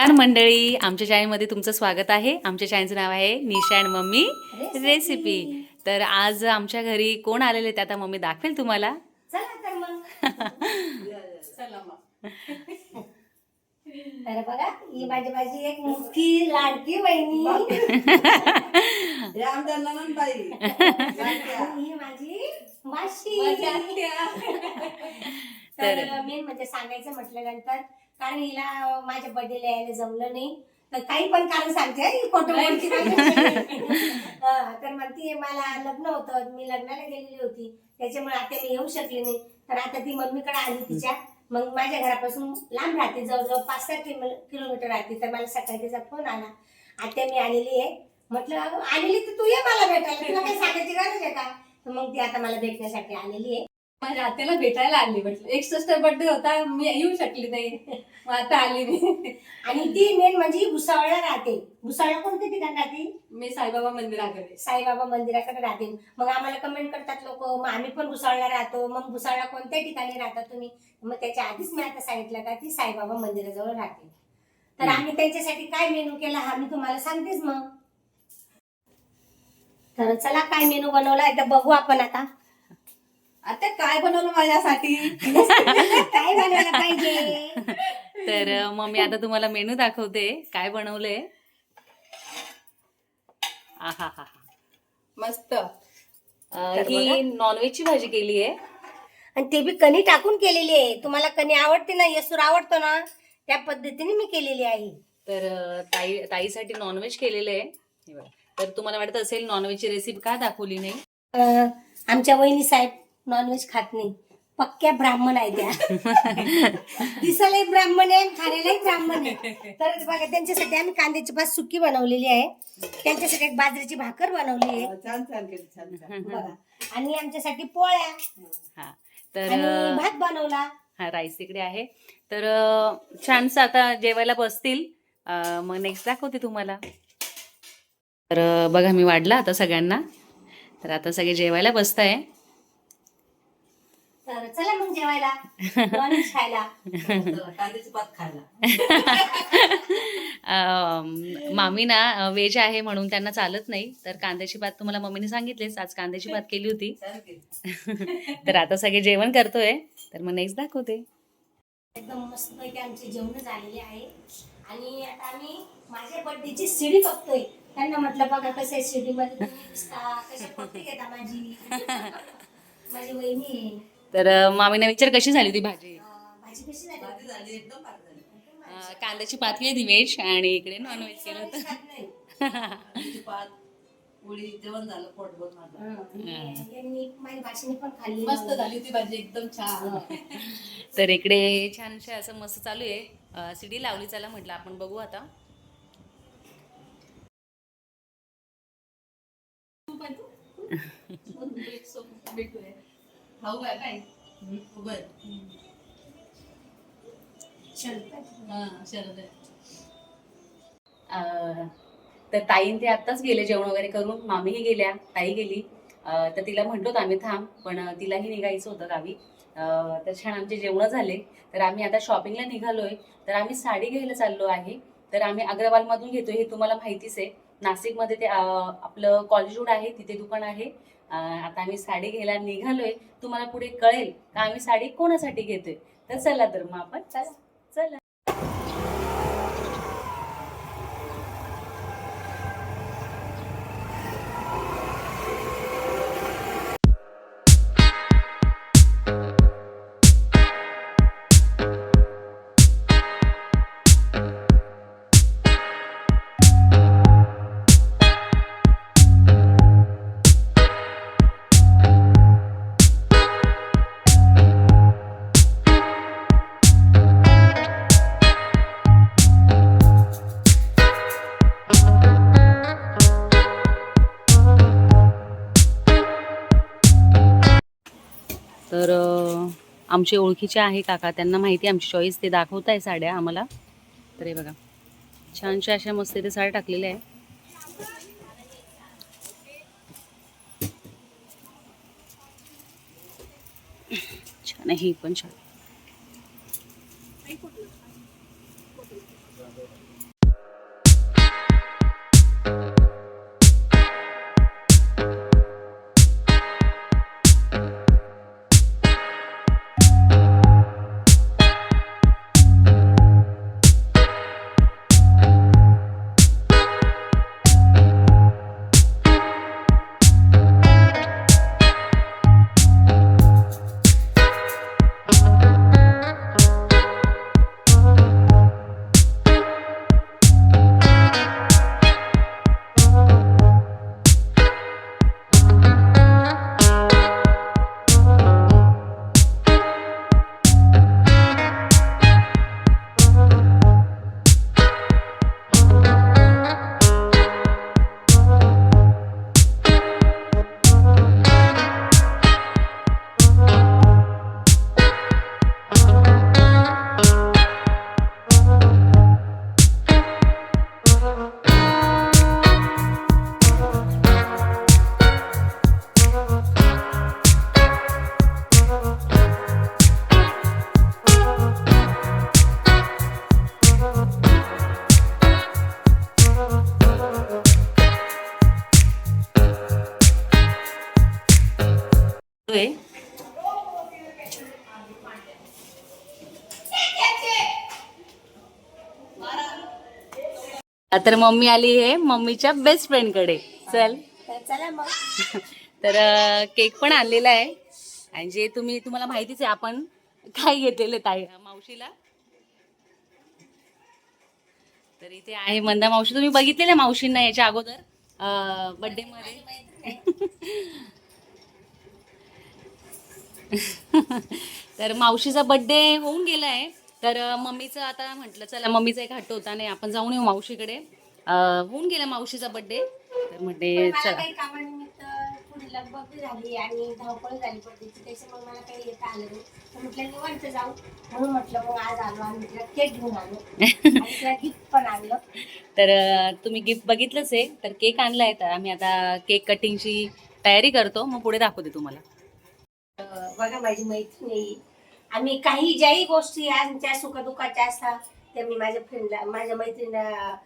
तर मंडळी आमच्या चॅनलमध्ये तुमचं स्वागत आहे. आमच्या चॅनलचं नाव आहे निशा अँड मम्मी रेसिपी. तर आज आमच्या घरी कोण आलेले ते आता मम्मी दाखवेल तुम्हाला. चला तर मग. तर बघा ही माझी माझी एक मोठी लाडकी बहिणी आणि ही माझी माशी. तर मेन म्हणजे सांगायचं म्हटल्यानंतर कारण हिला माझ्या बर्थडेला यायला जमलं नाही. तर काही पण कारण सांगते फोटो तर म्हणते मला लग्न होतं मी लग्नाला गेलेली होती. त्याच्यामुळे आता मी येऊ शकले नाही. तर आता ती मम्मीकडे आली तिच्या. मग माझ्या घरापासून लांब राहते जवळजवळ पाच सहा किलो किलोमीटर राहते. तर मला सकाळी तिचा फोन आला. आता मी आलेली आहे. म्हटलं "अगं, आलेली तर तू ये मला भेटायला. तुला काही सांगायची गरज आहे का? मग ती आता मला भेटण्यासाठी आलेली आहे. माझ्या आत्याला भेटायला आली म्हटलं एकसष्ट बर्थडे होता मी येऊ शकली नाही. मग आता आली मी. आणि ती मेन म्हणजे भुसावळला राहते. भुसावळला कोणत्या ठिकाणी राहते? मी साईबाबा मंदिराकडे. साईबाबा मंदिराकडे राहते. मग आम्हाला कमेंट करतात लोक मग आम्ही पण भुसावळला राहतो. मग भुसावळला कोणत्या ठिकाणी राहता तुम्ही? मग त्याच्या आधीच मी आता सांगितलं का ती साईबाबा मंदिराजवळ राहते. तर आम्ही त्यांच्यासाठी काय मेनू केला हा मी तुम्हाला सांगतेच मग. तर चला काय मेनू बनवला एकदा बघू आपण आता. आता काय बनवलं माझ्यासाठी? काय बनवायला पाहिजे? तर अं, मम्मी आता तुम्हाला मेनू दाखवते. काय बनवलंय? आहा हा मस्त. ही नॉनव्हेजची भाजी केली आहे. आणि ते बी कणी टाकून केलेली आहे. तुम्हाला कणी आवडते ना येसूर आवडतो ना त्या पद्धतीने मी केलेली आहे. तर ताई ताईसाठी नॉनव्हेज केलेलं आहे. तर तुम्हाला वाटत असेल नॉनव्हेजची रेसिपी का दाखवली नाही? आमच्या वहिनी साहेब नॉनव्हेज खात नाही. पक्क्या ब्राह्मण आहे त्या. दिसायलाही ब्राह्मण आहे आणि खाण्यालाही ब्राह्मण आहे. तर बघा त्यांच्यासाठी आम्ही कांद्याची भात सुकी बनवलेली आहे. त्यांच्यासाठी एक बाजरीची भाकर बनवली आहे. बघा. आणि आमच्यासाठी पोळ्या. हा. तर आणि भात बनवला. हा राईस इकडे आहे. तर अं, छानसं आता जेवायला बसतील. अं, मग नेक्स्ट दाखवते तुम्हाला. तर अं, बघा मी वाढला आता सगळ्यांना. तर आता सगळे जेवायला बसताय. तर चला मग जेवायला. नॉनव्हेज खायला. अं, मामी ना व्हेज आहे म्हणून त्यांना चालत नाही. तर कांद्याची भात तुम्हाला मम्मीने सांगितलेच. आज कांद्याची भात केली होती. तर आता सगळे जेवण करतोय. तर मग नेक्स्ट दाखवते. एकदम मस्त पैकी आमचे जेवण झालेले आहे. आणि आता आम्ही माझ्या बर्थडेची सीडी बघतोय. त्यांना म्हटलं बघा कसं आहे सीडी मध्ये कशा फोटो घेता माझी? माझी वहिनी आहे. तर मामीने विचार कशी झाली ती भाजी? अं, भाजी कशी झाली? अं, कांद्याची भात केली होती व्हेज आणि इकडे नॉनव्हेज केलं होतं. खात नाही. जेवण झालं पोटभर माझं. हं. यांनी माझ्या भाषेने पण खाल्ली मस्त झाली होती भाजी एकदम छान. तर इकडे छानशे असं मस्त चालू आहे. सिडी लावली चला म्हटलं आपण बघू आता. खाऊ आहे काय? बर. शरद तर ताईन ते आत्ताच गेले जेवण वगैरे करून. मामीही गेल्या ताई गेली. तर तिला म्हणलो आम्ही थांब पण तिलाही निघायचं होतं गावी. अं, तर छान आमचे जेवणं झाले. तर आम्ही आता शॉपिंगला निघालोय. तर आम्ही साडी घ्यायला चाललो आहे. तर आम्ही अग्रवालमधून घेतोय हे तुम्हाला माहितीच आहे. नाशिकमध्ये ते आपलं कॉलेज रोड आहे तिथे दुकान आहे. आता आम्ही साडी घ्यायला निघालोय तुम्हाला पुढे कळेल का आम्ही साडी कोणासाठी घेतोय. तर चला तर मग आपण चला चला. आमचे ओळखीचे आहे काका. त्यांना माहिती आहे आमची चॉईस ते दाखवत आहे साड्या आम्हाला. तर हे बघा. छानशा अशा मस्त इथे साड्या टाकलेल्या आहे छान आहे ही पण छान. तर मम्मी आली आहे मम्मीच्या बेस्ट फ्रेंडकडे. चल. चला मग. तर केक पण आणलेला आहे. आणि जे तुम्ही तुम्हाला माहितीच आहे आपण काय घेतलेलं ताई? मावशीला? तर इथे आहे मंदा मावशी. तुम्ही बघितलेल्या मावशींना याच्या अगोदर? बर्थडे मध्ये? तर मावशीचा बर्थडे होऊन गेला आहे तर मम्मीचं आता म्हटलं चला मम्मीचा एक हट्ट होता नाही आपण जाऊन येऊ मावशीकडे. अं, होऊन गेला मावशीचा बर्थडे तर म्हटले चला. काही कामानिमित्त थोडी लगबग झाली आणि धावपळ झाली पडली. त्याच्यामुळे मला काही येता आलं नाही. तर म्हटलं निवांत जाऊ. म्हणून म्हटलं मग आज आलो आणि तिला केक घेऊन आलो. आणि तिला गिफ्ट पण आणलं. तर अं, तुम्ही गिफ्ट बघितलंच आहे. तर केक आणलाय तर आम्ही आता केक कटिंगची तयारी करतो. मग पुढे दाखवते तुम्हाला. अं, बघा माझी मैत्रिणी आम्ही काही ज्याही गोष्टी आमच्या सुखदुःखाच्या असतात त्या मी माझ्या फ्रेंडला माझ्या मैत्रिणीला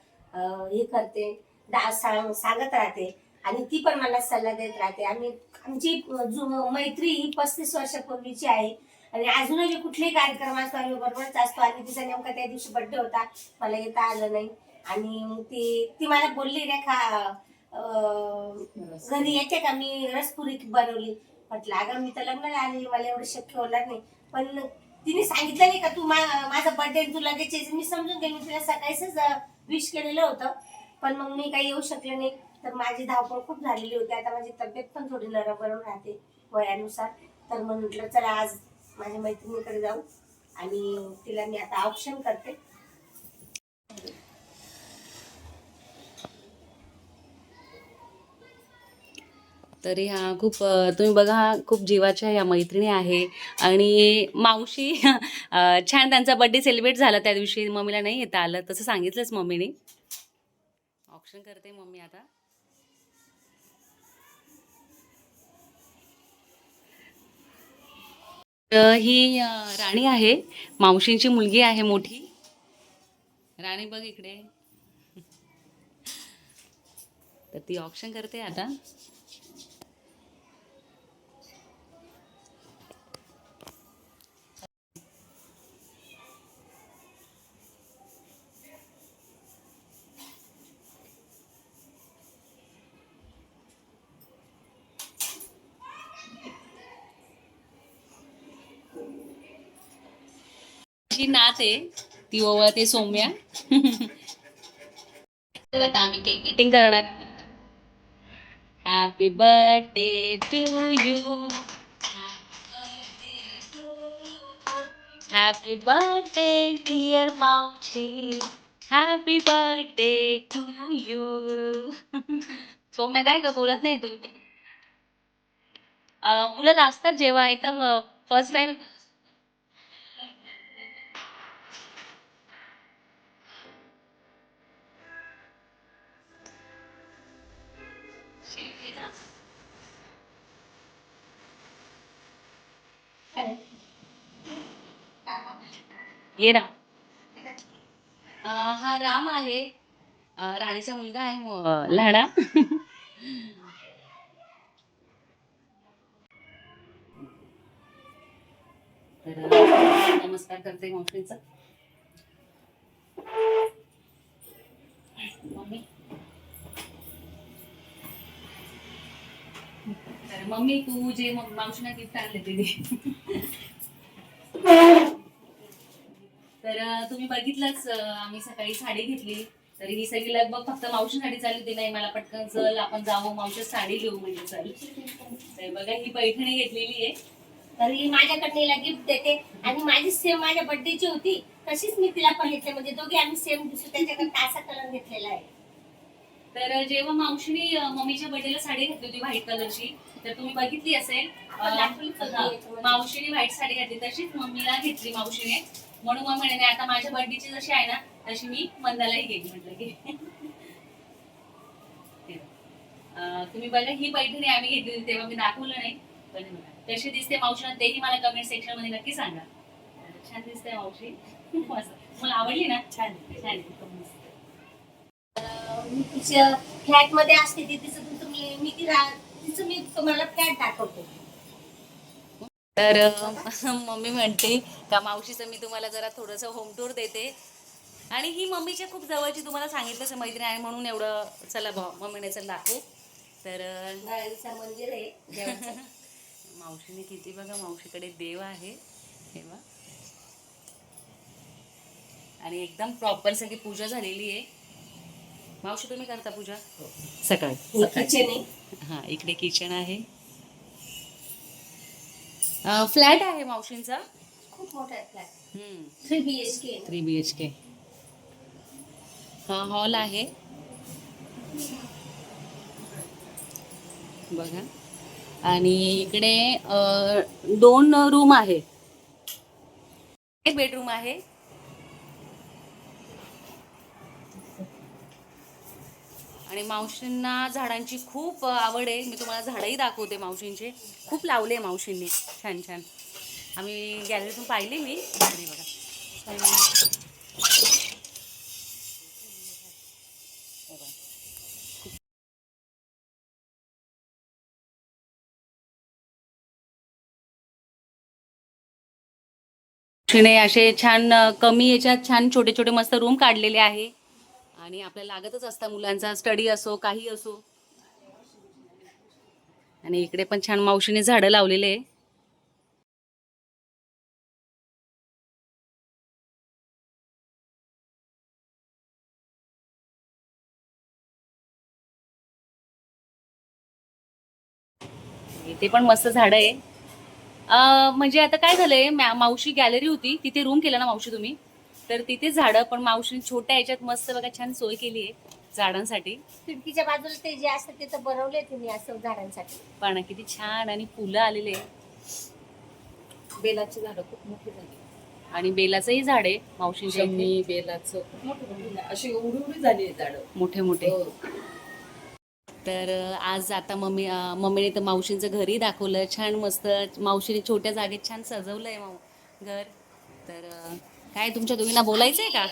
हे करते दा- सांग- सांगत राहते. आणि ती पण मला सल्ला देत राहते. आम्ही आमची जु- मैत्री ही पस्तीस वर्षापूर्वीची आहे. आणि अजूनही कुठलेही कार्यक्रम असतो आम्ही बरोबरच असतो. आणि तिचा नेमका त्या दिवशी बर्थडे होता. मला येता आलं नाही. आणि ती ती मला बोलली रेखा अं, घरी येते का? मी रसपुरी बनवली. म्हटलं अगं मी तर लग्नाला आली मला एवढं शक्य होणार नाही. पण तिने सांगितलं नाही का तू मा- माझा बर्थडे तू लगेच यायचं. मी समजून गेली मी तिला सकाळीच विश केलेलं होतं. पण मग मी काही येऊ शकले नाही. तर माझी धावपळ खूप झालेली होती. आता माझी तब्येत पण थोडी नरम गरम राहते वयानुसार. तर मग म्हटलं चला आज माझ्या मैत्रिणीकडे जाऊ आणि तिला मी आता ऑप्शन करते. तर ह्या खूप तुम्ही बघा खूप जीवाच्या ह्या मैत्रिणी आहे. आणि मावशी छान त्यांचा बर्थडे सेलिब्रेट झाला त्या दिवशी. मम्मीला नाही येता आलं तसं सांगितलंच मम्मीने. ऑप्शन करते मम्मी आता. ही राणी आहे. मावशींची मुलगी आहे मोठी. राणी बघ इकडे. तर ती ऑप्शन करते आता. जी नात आहे ती ओवळते सौम्या. तर आता आम्ही केक कटिंग करणार. Happy birthday to you happy birthday dear मावशी happy birthday to you Saumya काय का बोलत नाही तू. मुलं असतात जेव्हा एकदम फर्स्ट टाइम ये ना. अं, हा राम आहे. अं, राणीचा मुलगा आहे मो- तर नमस्कार करते मावशींचा मम्मी. तर मम्मी तू जे मग मावशीना गिफ्ट आणले ते दे. तर तुम्ही बघितलंच आम्ही सकाळी साडी घेतली. तर ही सगळी लगभग फक्त मावशीसाठी चालली होती. नाही मला पटकन चल आपण जाऊ मावशी साडी घेऊ म्हणजे चल. तर बघा ही पैठणी घेतलेली आहे. तर ही माझ्याकडनं गिफ्ट देते. आणि माझी सेम माझ्या बर्थडेची होती. तशीच मी तिला पण घेतली म्हणजे दोघे आम्ही सेम दिसू त्याच्याकडे असा कलर घेतलेला आहे. तर जेव्हा मावशीने मम्मीच्या बर्थडेला साडी घातली होती व्हाईट कलरची तर तुम्ही बघितली असेल. मावशीने व्हाईट साडी घातली. तशीच मम्मीला घेतली मावशीने. म्हणून मग म्हणे नाही आता माझ्या बर्थडेची जशी आहे ना तशी मी मंदालाही गेली म्हटलं की. तुम्ही बघा ही पैठणी आम्ही घेतली होती तेव्हा मी दाखवलं नाही पण कशी दिसते मावशीला तेही मला कमेंट सेक्शनमध्ये नक्की सांगा. छान दिसते मावशी. मला आवडली ना? छान छान मस्त. मी तिच्या फ्लॅटमध्ये असते ती तिचं तुम्ही मी तिला तिचं मी तुम्हाला फ्लॅट दाखवते. तर मम्मी म्हणते का मावशीचं मी तुम्हाला जरा थोडंसं होम टूर देते. आणि ही मम्मीच्या खूप जवळची तुम्हाला आहे मैत्रीण आहे म्हणून एवढं चला भाऊ मम्मीने चल दाखवू. तर अं, नारायणचं मंदिर आहे देवाचं. मावशीने किती बघा मावशीकडे देव आहे. हे. आणि एकदम प्रॉपर सगळी पूजा झालेली आहे. मावशी तुम्ही करता पूजा? सकाळी. हे किचन आहे. हा इकडे किचन आहे. फ्लॅट आहे मावशींचा? खूप मोठा आहे flat. Three B H K three B H K हा हॉल आहे. बघा. आणि इकडे दोन रूम आहे. एक बेडरूम आहे. आणि मावशींना झाडांची खूप आवड आहे. मी तुम्हाला झाडंही दाखवते मावशींचे. खूप लावले मावशींनी. छान छान. आम्ही गॅलरीतून पाहिले मी. झाडे बघा. असे छान कमी याच्यात छान छोटे छोटे मस्त रूम काढलेले आहे. आणि आपल्याला लागतच असता मुलांचा स्टडी असो काही असो. आणि इकडे पण छान मावशीने झाडं लावलेले. आहे इथे पण मस्त झाड आहे. म्हणजे आता काय झालंय मावशी गॅलरी होती तिथे रूम केला ना मावशी तुम्ही? तर तिथे झाडं पण मावशी छोट्या याच्यात मस्त बघा छान सोय केली आहे झाडांसाठी. खिडकीच्या बाजूला ते जे असतं ते तर बनवले तुम्ही असं झाडांसाठी. पण किती छान आणि फुलं आलेले. बेलाची झाडं खूप मोठी झाली. आणि बेलाचंही झाड आहे मावशींच्या. शमी बेलाचं खूप मोठी मोठी अशी एवढी एवढी झाली झाडं. मोठे मोठे. हो. तर अं, आज आता मम्मी अं, मम्मीने तर मावशींचं घरही दाखवलं. छान मस्त मावशीने छोट्या जागेत छान सजवलंय माव घर. तर अं, काय तुमच्या दोघींना बोलायचंय का?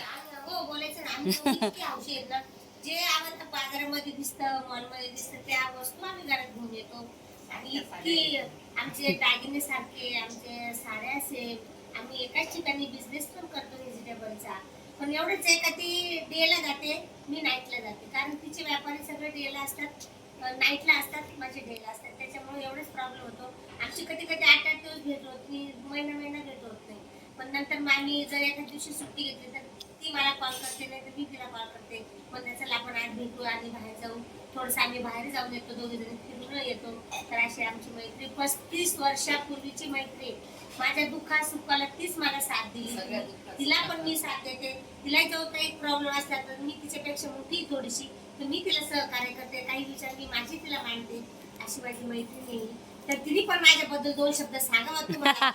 हो बोलायचं ना. जे आवडतं बाजारामध्ये दिसतं मॉलमध्ये दिसतं त्या वस्तू आम्ही घरात घेऊन येतो. आणि इतकी आमचे दागिने सारखे आमचे साड्या सेम आम्ही एकाच ठिकाणी बिझनेस पण करतो व्हेजिटेबलचा पण एवढंच आहे का ती डेला जाते मी नाईटला जाते. कारण तिचे व्यापारी सगळे डेला असतात नाईटला असतात माझे डेला असतात. त्याच्यामुळे एवढंच प्रॉब्लेम होतो. आमची कधी कधी आठ आठ दिवस भेट होत नाही महिना महिना भेट होत नाही. पण नंतर आम्ही जर एखाद्या दिवशी सुट्टी घेतली तर ती मला कॉल करते नाही तर मी तिला कॉल करते. मग त्याचा आपण आज भेटू आणि बाहेर जाऊ. थोडंसं आम्ही बाहेर जाऊन येतो दोघे जण फिरून येतो. तर अशी आमची मैत्री पस्तीस वर्षापूर्वीची मैत्री. माझ्या दुःखा सुखाला तीच मला साथ दिली. तिला पण मी साथ देते. तिला जो काही प्रॉब्लेम असला तर मी तिच्यापेक्षा मोठी थोडीशी. तर मी तिला सहकार्य करते. काही विचार मी माझी तिला मांडते. अशी माझी मैत्रीण आहे. तर तिने पण माझ्याबद्दल दोन शब्द सांगा मग तुम्हाला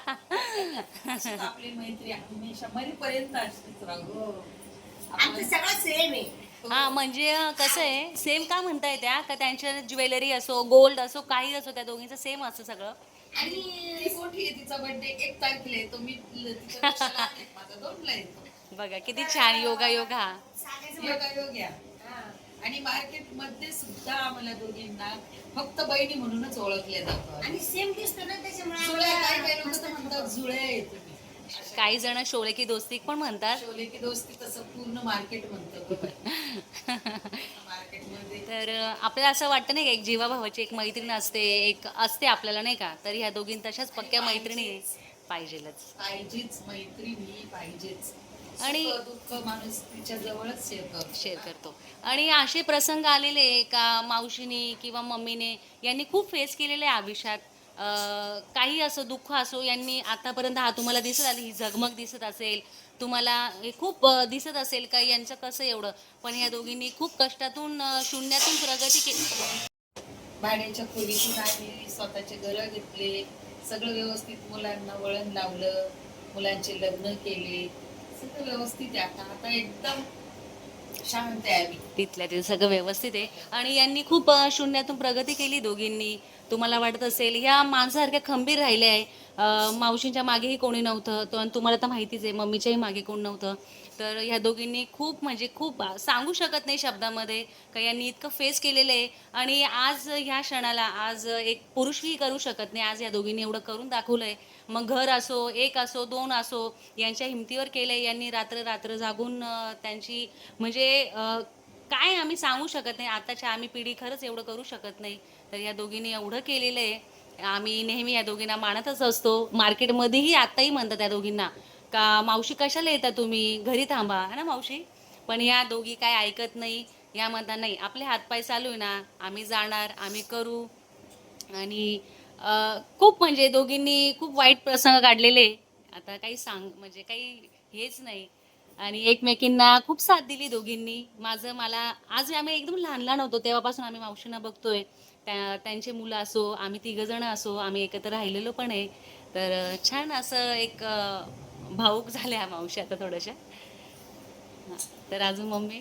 आपली मैत्री अशीच राहू. आमचं सगळं सेम आहे. हा म्हणजे कसं आहे सेम का म्हणताय त्या? का त्यांच्या ज्वेलरी असो गोल्ड असो काही असो त्या दोघींचं सेम असं सगळं? आणि ती मोठी आहे तिचा बर्थडे एक तारखेला येतो मी तिच्यापेक्षा लहान आहे. माझा दोनला येतो बघा किती छान योगा योगा सांगायचं योगा योग्या हा. आणि मार्केटमध्ये सुद्धा आम्हाला दोघींना फक्त बहिणी म्हणूनच ओळखले जातो आणि सेम दिसतो ना त्याच्यामुळे लोक तर म्हणतात जुळ्या अशा काही जण शोले की दोस्ती पण म्हणतात. शोले की दोस्ती तसं पूर्ण मार्केट म्हणतं मार्केटमध्ये तर आपल्याला असं वाटतं नाही का एक जीवाभावाची एक मैत्रीण असते एक असते आपल्याला नाही का? तर ह्या दोघीं तशाच पक्क्या मैत्रिणी पाहिजेलच. पाहिजेच मैत्रिणी पाहिजेच. आणि- सुख, दुःख माणूस तिच्या जवळच शेअर करतो. शेअर करतो. आणि असे प्रसंग आलेले का मावशीने किंवा मम्मीने यांनी खूप फेस केलेले आयुष्यात काही असो दुःख असो यांनी आतापर्यंत हा तुम्हाला दिसत आली ही झगमग दिसत असेल. तुम्हाला हे खूप दिसत असेल का यांचं कसं एवढं? पण या दोघींनी खूप कष्टातून शून्यातून प्रगती केली. भाड्याच्या खोलीतून आम्ही स्वतःचे घर घेतले. सगळं व्यवस्थित मुलांना वळण लावलं. मुलांचे लग्न केले. सगळं व्यवस्थित आहे आता. आता एकदम शांत आहे आम्ही. तिथल्या तिथे सगळं व्यवस्थित आहे. आणि यांनी खूप शून्यातून प्रगती केली दोघींनी. तुम्हाला वाटत असेल ह्या माणसासारख्या खंबीर राहिल्या आहे. मावशींच्या मागेही कोणी नव्हतं. तर आणि तुम्हाला तर माहितीच आहे मम्मीच्याही मागे कोण नव्हतं. तर ह्या दोघींनी खूप म्हणजे खूप सांगू शकत नाही शब्दामध्ये का यांनी इतकं फेस केलेलं आहे. आणि आज ह्या क्षणाला आज एक पुरुषही करू शकत नाही. आज या दोघींनी एवढं करून दाखवलं आहे मग घर असो एक असो दोन असो यांच्या हिमतीवर केलं आहे यांनी रात्र रात्र जागून त्यांची म्हणजे काय आम्ही सांगू शकत नाही. आताच्या आम्ही पिढी खरंच एवढं करू शकत नाही. तर या दोघींनी एवढं केलेलं आहे. आम्ही नेहमी या दोघींना मानतच असतो. मार्केटमध्येही आत्ताही म्हणतात त्या दोघींना का मावशी कशाला येता तुम्ही? घरी थांबा. है ना मावशी? पण या दोघी काय ऐकत नाही. या म्हणतात नाही. आपले हातपाय चालू आहे ना. आम्ही जाणार आम्ही करू. आणि खूप म्हणजे दोघींनी खूप वाईट प्रसंग काढलेले. आता काही सांग म्हणजे काही हेच नाही. आणि एकमेकींना खूप साथ दिली दोघींनी. माझं मला आज आम्ही एकदम लहान लहान होतो. तेव्हापासून आम्ही मावशींना बघतोय. त्या त्यांचे मुलं असो आम्ही तिघंजणं असो आम्ही एकत्र राहिलेलो पण आहे. तर छान असं एक भाऊक झाल्या मावशी आता थोड्याशा. तर अजून मम्मी?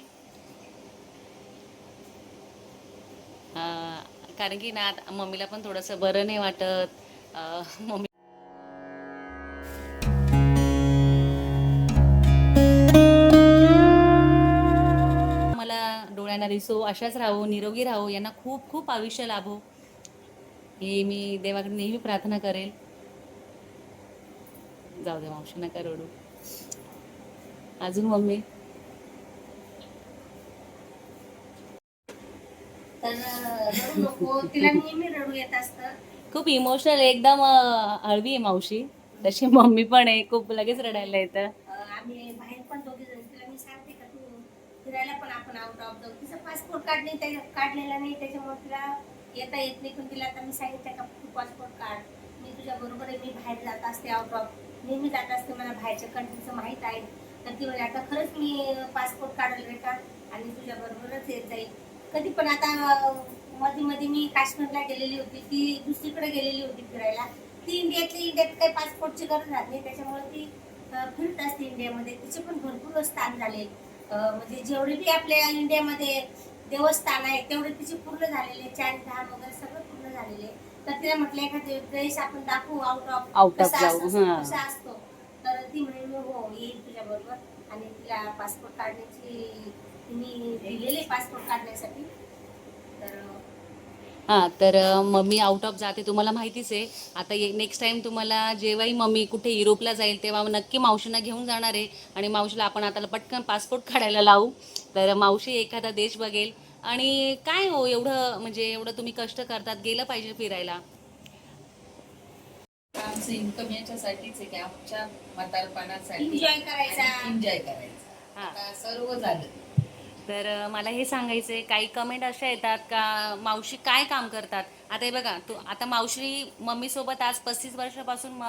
कारण की ना मम्मीला पण थोडंसं बरं नाही वाटत. मम्मी मला डोळ्यांना दिसो अशाच राहो निरोगी राहो यांना खूप खूप आयुष्य लाभो. हे मी देवाकडे नेहमी प्रार्थना करेल. जाऊ दे मावशी नका रडू. अजून मम्मी? तर रडू नको. तिला नेहमी रडू येत असतं. खूप इमोशनल एकदम अं, हळवी आहे मावशी. तशी मम्मी पण आहे. खूप लगेच रडायला येतं. अं, आम्ही बाहेर पण दोघे जण. तिला मी सांगते का तू फिरायला पण आपण आउट ऑफ जाऊ तिचा पासपोर्ट त्या काढलेला नाही. त्याच्यामुळे तिला येता येत नाही. पण तिला आता मी सांगितलं का तू पासपोर्ट काढ मी तुझ्या बरोबर आहे. मी बाहेर जात असते आउट ऑफ नेहमी जात असते. मला बाहेरच्या कंट्रीचं माहीत आहे. तर ती म्हणजे आता खरंच मी पासपोर्ट काढल रे का आणि तुझ्या बरोबरच येत जाईल. कधी पण आता मध्ये मध्ये मी काश्मीरला गेलेली होती ती दुसरीकडे गेलेली होती फिरायला. ती इंडियातली इंडियात काही पासपोर्टची गरज राहत नाही त्याच्यामुळे ती फिरत असते इंडियामध्ये. तिचे पण भरपूर स्थान झाले. म्हणजे जेवढे बी आपल्या इंडियामध्ये देवस्थान आहे तेवढे तिचे पूर्ण झालेले चार धाम वगैरे सगळं पूर्ण झालेले तर तिला म्हटलं एखादे ड्रेस आपण दाखवू आउट ऑफ हां. कसा असतो. तर ती म्हणे मी हो येईल तुझ्या बरोबर आणि तिला पासपोर्ट काढण्याची तिने दिलेले पासपोर्ट काढण्यासाठी? तर हां तर मम्मी आउट ऑफ जाते तुम्हाला माहितीच आहे. आता नेक्स्ट टाइम तुम्हाला जेव्हाही मम्मी कुठे युरोपला जाईल तेव्हा नक्की मावशींना घेऊन जाणार आहे. आणि मावशीला आपण आता पटकन पासपोर्ट काढायला लावू. तर मावशी एखादा देश बघेल. आणि काय हो एवढं म्हणजे एवढं तुम्ही कष्ट करतात गेलं पाहिजे फिरायला? आमचं इन्कम याच्यासाठीच आहे की आमच्या म्हातारपणासाठी एन्जॉय करायचा. एन्जॉय करायचा. हा. आता सर्व झालं. तर मला हे सांगायचं आहे काही कमेंट अशा येतात का मावशी काय काम करतात? आता हे बघा तू आता मावशी मम्मीसोबत आज पस्तीस वर्षापासून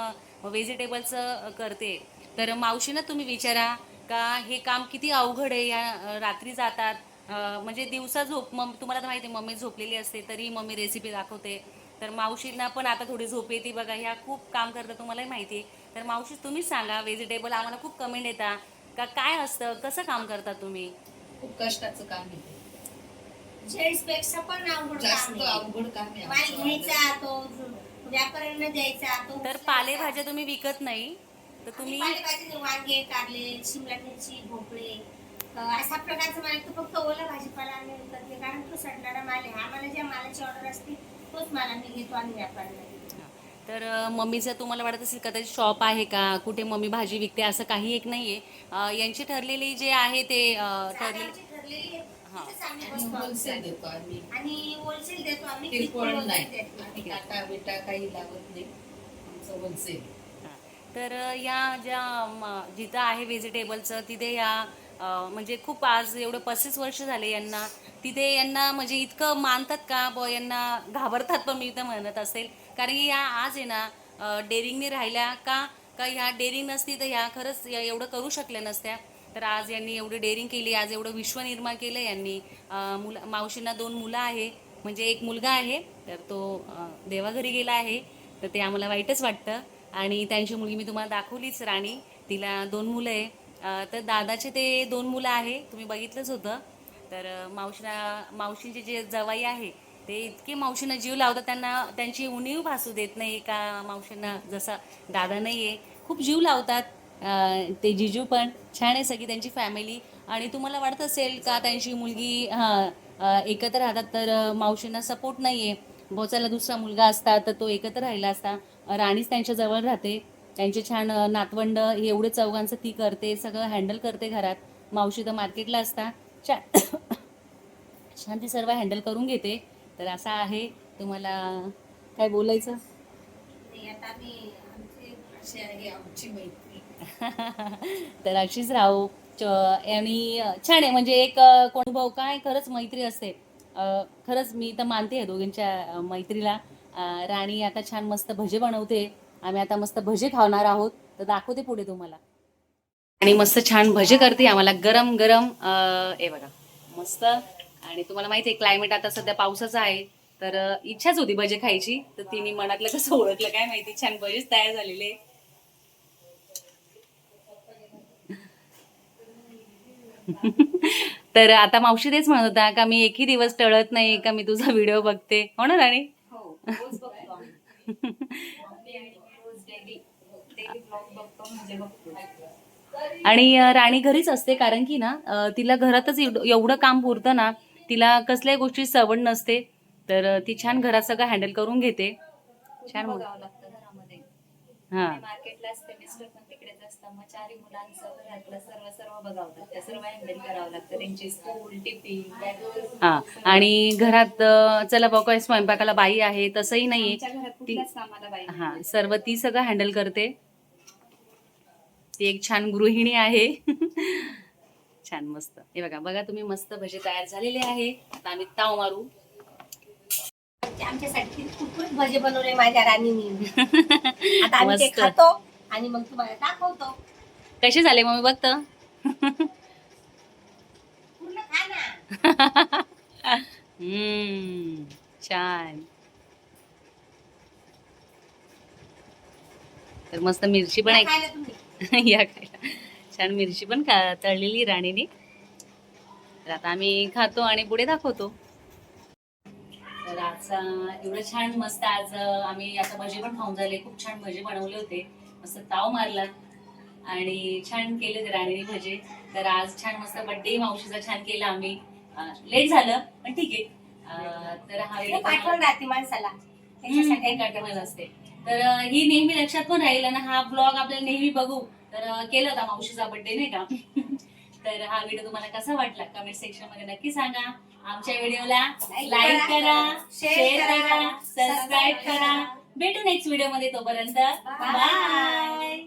व्हेजिटेबलचं करते. तर मावशीनं तुम्ही विचारा का हे काम किती अवघड आहे या रात्री जातात? म्हणजे दिवसा झोप मग तुम्हाला तर माहिती आहे मम्मी झोपलेली असते तरी मम्मी रेसिपी दाखवते. तर मावशींना पण आता थोडी झोप येते बघा ह्या खूप काम करतात तुम्हालाही माहिती आहे. तर मावशी तुम्हीच सांगा व्हेजिटेबल आम्हाला खूप कमेंट येतात का काय असतं कसं काम करता तुम्ही? खूप कष्टाचं काम आहे जेंट्सपेक्षा पण अवघड जास्त काम आहे. अवघड काम आहे माल आमचं. घ्यायचा तो व्यापाऱ्यांना द्यायचा तो तर. पालेभाज्या तुम्ही विकत नाही तर आणि तुम्ही पालेभाजी वांगे कारले शिमला मिरची भोपळे अं, अशा प्रकारचं माल तो फक्त ओला भाजीपाला आम्ही विकत नाही कारण तो सडणारा माल आहे आम्हाला ज्या मालाची ऑर्डर असते तोच माल आम्ही घेतो आणि व्यापाऱ्यांना. तर मम्मीचं तुम्हाला वाटत असेल कदाचित शॉप आहे का कुठे मम्मी भाजी विकते असं काही एक नाहीये अं, यांची ठरलेली जे आहे ते ठरलेली आहे. हा. आणि होलसेल. देतो आम्ही किरकोळ नाही काटा बिटा काही नाही आमचं होलसेल हा. तर या ज्या जिथं आहे व्हेजिटेबलचं तिथे या म्हणजे खूप आज एवढं पस्तीस वर्ष झाले यांना. तिथे यांना म्हणजे इतकं मानतात का? ब यांना घाबरतात पण मी तर म्हणत असेल. कारण की या आज आहे ना डेरिंगने डेअरिंगने राहिल्या का? का ह्या डेअरिंग नसती तर ह्या खरंच एवढं करू शकल्या नसत्या. तर आज यांनी एवढी डेअरिंग केली आज एवढं विश्व निर्माण केलं यांनी. मुला मुलं मावशींना दोन मुलं आहे. म्हणजे एक मुलगा आहे तर तो देवाघरी गेला आहे. तर ते आम्हाला वाईटच वाटतं. आणि त्यांची मुलगी मी तुम्हाला दाखवलीच राणी. तिला दोन मुलं आहे. तर दादाचे ते दोन मुलं आहे तुम्ही बघितलंच होतं. तर अं, मावशीला जे जवाई आहे ते इतके मावशींना जीव लावतात त्यांना त्यांची उणीव भासू देत नाही का मावशींना. जसा दादा नाही आहे खूप जीव लावतात ते जिजू पण. छान आहे सगळी त्यांची फॅमिली आणि तुम्हाला वाटत असेल का त्यांची मुलगी हां एकत्र राहतात तर मावशींना सपोर्ट नाही आहे बोचाला दुसरा मुलगा असता तर तो एकत्र राहिला असता. राणीच त्यांच्या जवळ राहते. त्यांचे छान नातवंड हे एवढे चौघांचं ती करते सगळं हँडल करते घरात. मावशी तर मार्केटला असता. छान छान ती सर्व हँडल करून घेते. तर असं आहे तुम्हाला काय बोलायचं? आहे तर अशीच राहू. च- आणि छान आहे म्हणजे एक कोण भाऊ काय खरंच मैत्री असते. खरंच मी तर मानते या दोघींच्या मैत्रीला. राणी आता छान मस्त भजे बनवते. आम्ही आता मस्त भजे खावणार आहोत. तर दाखवते पुढे तुम्हाला. आणि मस्त छान भजे करते आम्हाला. गरम गरम हे बघा. मस्त. आणि तुम्हाला माहिती आहे क्लायमेट आता सध्या पावसाचं आहे. तर इच्छाच होती भजे खायची. तर तिने मनातलं कसं ओळखलं काय माहिती? छान भजेच तयार झालेले. तर आता मावशी तेच म्हणत होता का मी एकही दिवस टळत नाही का मी तुझा व्हिडिओ बघते. हो ना राणी हो रोज बघतो आम्ही मम्मी आणि मी रोज डेली डेली ब्लॉग बघतो म्हणजे बघतो आणि राणी घरीच असते कारण की ना तिला घरातच एवढं काम पुरतं ना तिला कसल्याही गोष्टी सवड नसते. तर ती छान घरात सगळं हँडल करून घेते. छान हा. मी मार्केटला असते मिस्टर पण तिकडेच असतात. मग चारही मुलांचं घरातलं सर्व सर्व बघावं लागतं सर्व हँडल करावं लागतं. त्यांची स्कूल टिफिन हा. आणि घरात चला बघ स्वयंपाकाला बाई आहे तसंही नाहीये. कामाला बाई. हा. सर्व ती सगळं हँडल करते. ती एक छान गृहिणी आहे. छान मस्त. हे बघा बघा तुम्ही मस्त भजे तयार झालेले आहे. आता आम्ही ताव मारू. आमच्यासाठी कुरकुरीत भजे बनवले माझ्या राणीनी? आता आम्ही ते मस्त. खातो आणि मग तुम्हाला दाखवतो. कसे झाले मम्मी बघत पूर्ण खा ना. हम्म छान. तर मस्त मिरची पण खायला तुम्ही. या खायला. छान मिरची पण खा तळलेली राणीने. तर आता आम्ही खातो आणि पुढे दाखवतो. तर आज अं, एवढं छान मस्त आज आम्ही आता भजे पण खाऊन झाले. खूप छान भजे बनवले होते. मस्त ताव मारला. आणि छान केले ते राणीने भजे. तर आज छान मस्त बड्डे मावशीचा छान केला आम्ही. लेट झालं पण ठीक आहे. तर हा आठवण राहते माणसाला. असते. तर ही नेहमी लक्षात पण राहील आणि हा ब्लॉग आपल्याला नेहमी बघू. तर केला होता मावशीचा बर्थडे नाही का? तर हा व्हिडिओ तुम्हाला कसा वाटला? कमेंट सेक्शनमध्ये नक्की सांगा. आमच्या व्हिडिओला लाईक करा, शेअर करा, करा सबस्क्राईब करा. भेटू नेक्स्ट व्हिडिओमध्ये तोपर्यंत. बाय